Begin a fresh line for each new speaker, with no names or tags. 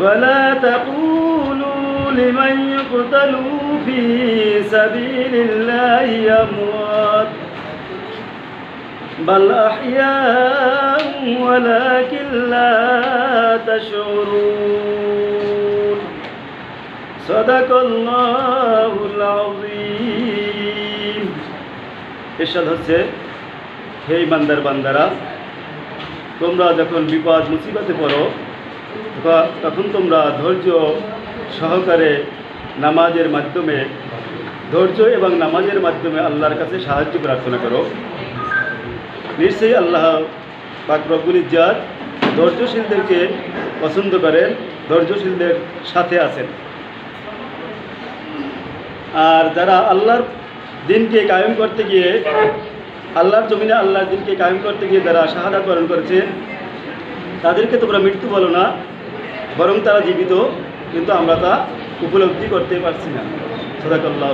ولا تقولوا لمن يقتل في سبيل الله أموات بل أحياء ولكن لا تشعرون صدق الله العظيم এরশাদ হচ্ছে হে ইমানদার বান্দারা তোমরা যখন বিপদ মুসিবতে পড়ো তখন- তোমরা ধৈর্য সহকারে নামাজের মাধ্যমে, ধৈর্য এবং নামাজের মাধ্যমে আল্লাহর কাছে সাহায্য প্রার্থনা করো। নিশ্চয়ই আল্লাহ পাক রব্বুল ধৈর্যশীলদেরকে পছন্দ করেন, ধৈর্যশীলদের সাথে আছেন। আর যারা আল্লাহর দিনকে কায়েম করতে গিয়ে, আল্লাহর জমিনে আল্লাহর দিনকে কায়েম করতে গিয়ে যারা শাহাদা পালন করেছে তাদেরকে তোমরা মৃত্যু বলো না। বরং তারা জীবিত কিন্তু আমরা তা উপলব্ধি করতে পারছি না। সদাকল্লাহ